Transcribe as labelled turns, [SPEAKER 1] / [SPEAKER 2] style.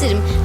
[SPEAKER 1] isterim.